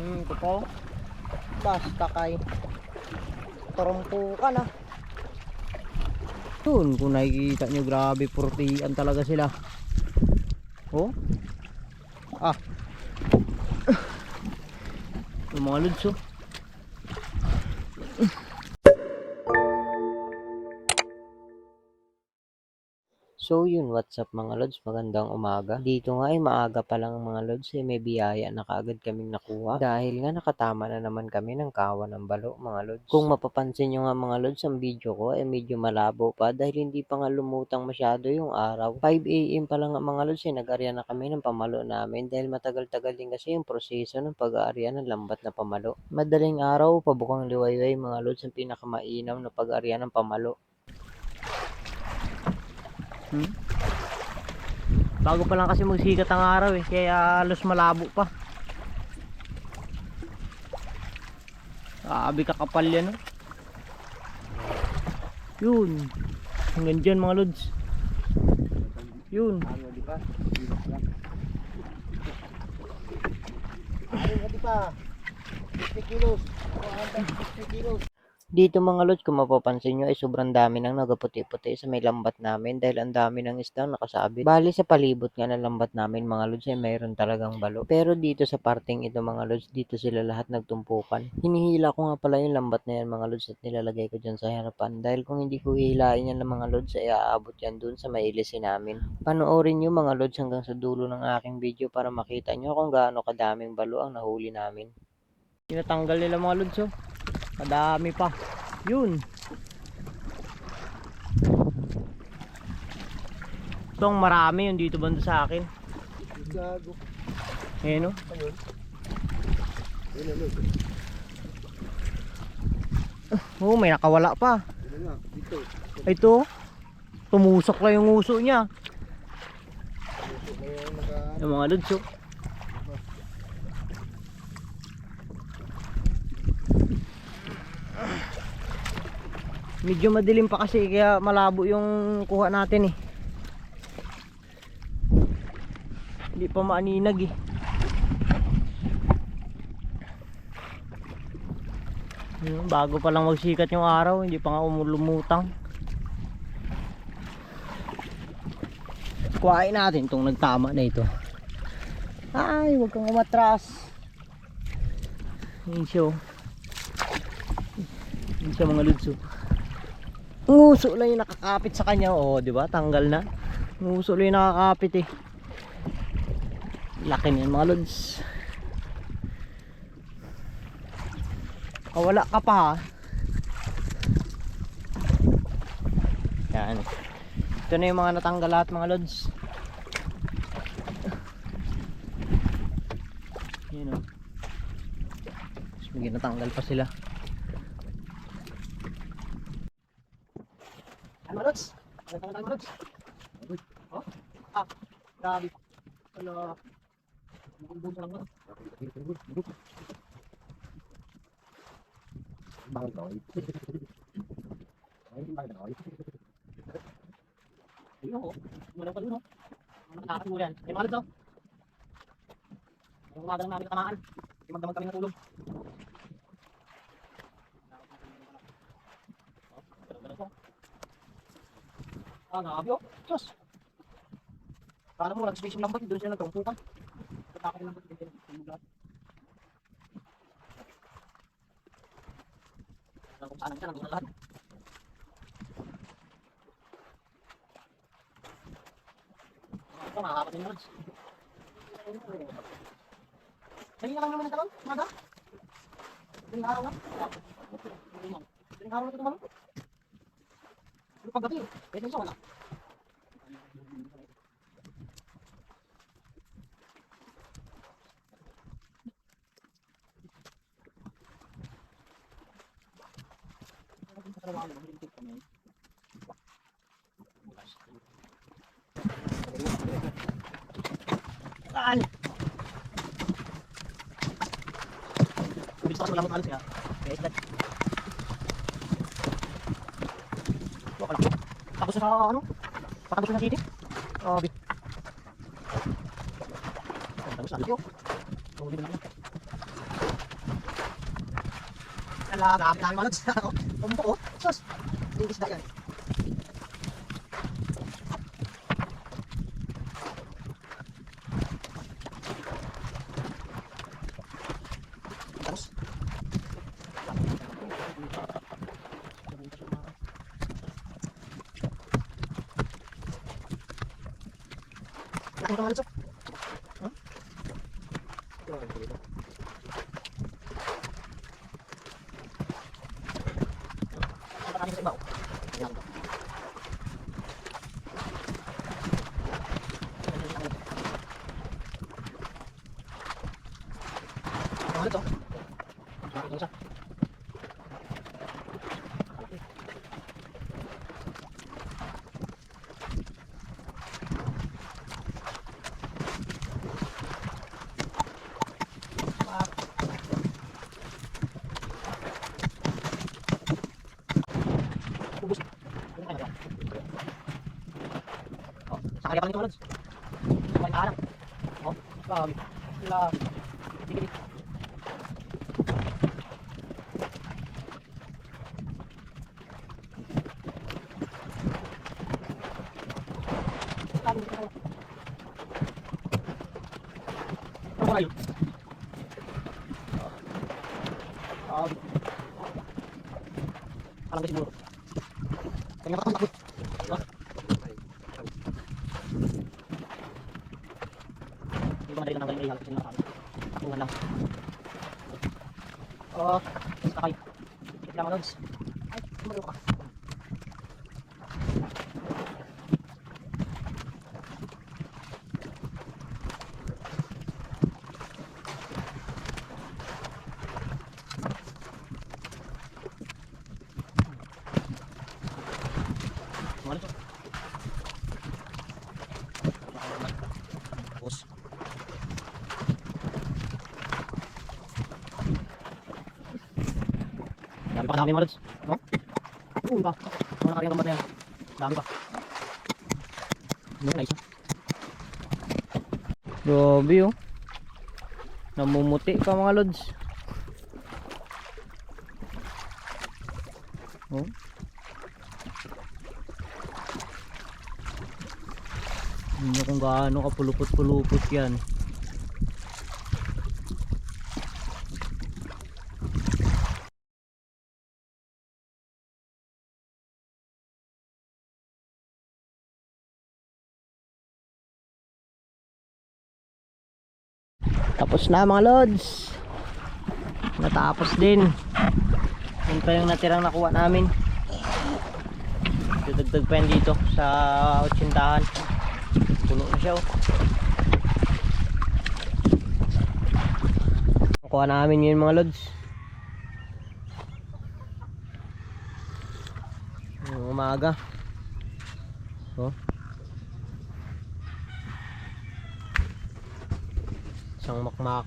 Hmm, ito po. Basta kay Torumpukan ah. Yun, kung nakikita nyo, grabe, purtian talaga sila. Oh. Ah. Yung mga lods So yun, what's up mga lods, magandang umaga. Dito nga ay maaga pa lang mga lods, eh, may biyaya na kaagad kaming nakuha. Dahil nga nakatama na naman kami ng kawa ng balo mga lods. Kung mapapansin nyo nga mga lods, ang video ko ay medyo malabo pa dahil hindi pa nga lumutang masyado yung araw. 5am pa lang mga lods, eh, nag-arya na kami ng pamalo namin dahil matagal-tagal din kasi yung proseso ng pag-aarya ng lambat na pamalo. Madaling araw, pabukang liwayway mga lods, ang pinakamainaw na pag-aarya ng pamalo. Hmm? Bago pa lang kasi magsikat ang araw eh, kaya halos malabo pa. Sabi kakapal yan oh. Yun. Hanggang dyan mga lods. Yun. Ano di ba? 50 kilos. 150 kilos. Dito mga lods, kung mapapansin nyo ay sobrang dami nang nagaputi-puti sa may lambat namin dahil ang dami ng isdang nakasabit. Bali sa palibot nga ng lambat namin mga lods ay mayroon talagang balo. Pero dito sa parting ito mga lods, dito sila lahat nagtumpukan. Hinihila ko nga pala yung lambat na yan mga lods at nilalagay ko dyan sa harapan dahil kung hindi ko hihilain yan ng mga lods ay aabot yan dun sa may ilisin namin. Panoorin nyo mga lods hanggang sa dulo ng aking video para makita nyo kung gaano kadaming balo ang nahuli namin. Tinatanggal nila mga lods oh. Kadami pa. Yun. Itong marami yung dito banda sa akin. Gago. Eh no? Ayun. Yun ano. Oo, may nakawala pa. Yun. Dito. Ito. Tumusok lang yung uso niya. Yung mga lods Medyo madilim pa kasi kaya malabo yung kuha natin eh. Hindi pa maaninag eh. Yun, bago pa lang magsikat yung araw, hindi pa nga umulumutang. Kuhain natin itong nagtama na ito. Ay, huwag kang umatras. Yun siya oh. Yun siya mga ludso. Nguso lang yung nakakapit sa kanya. Oo, di ba? Tanggal na. Nguso lang yung nakakapit eh. Laki niyan mga lods. Kawala ka pa ha. Yan. Ito na yung mga natanggal lahat mga lods. Yan o. Tapos may ginatanggal pa sila. Ano mga lods? Ano? Oh? Ah, grabe. Ano? Bumbong lang ba? Bang toy. Ay, bang toy. Ayun o. Wala pa dun o. Mga nakakatulo yan. May mga lods o. Yung umaga lang namin natamaan. Timagdamag kami ng tulog. Ah, grabe oh. Diyos. Kala mo, nag-space yung lambat, doon sila nagtumpukan. Tataka yung lambat, hindi yung lahat. Alam kung saan ang nandun na lahat. Ah, Ito, makakapat yung lods. Kanina lang naman nagkaroon, umaga. Daling araw lang. Daling araw na ito naman. Ano paggabi, wala. Saan? Mabilis pa kasi malamot alos kaya. Kaya islat. Wala lang. Tapos sa ano? Patagos na city. Grabe. Tapos na yun. Tuloy na lang. Ala, gamit namin mga lods. Pumpo oh. Sus. Hindi isda yan. Tapos. Laki ng mga lods, oh. Ang marami sa iba, oh. Ayan. Ang lods, oh. Laki ng isa. Malaki. Ah. Ubus. Ano kaya ba? Oh, sa kanya pa lang ito, Lods. Sa kanya alam. Oh, grabe. Grabe. Dikit. Grabe, grabe. Ano ba yun? Grabe. Parang kasi siguro. Kanya ka takot. Diba? Hindi ba madali ka nang galing kasi nakakami. Takuhan lang. Oo. Basta kayo. Ikit lang lods. Ay, kumalo ka. Tapos. Dami pa dami mga lods. No? Oo ba? Mga nakariyang gambat na yan. Dami pa. Ano na isa? Grabe oh. Namumuti pa mga lods. Oh. Hindi kung gaano kapulupot-pulupot yan. Tapos na mga lods. Natapos din. Yun pa yung natirang nakuha namin. Dudagdag pa yan dito sa utsindahan. Puno na siya oh. Nakuha namin yun mga lods. Yung umaga. Oh. Isang makmak.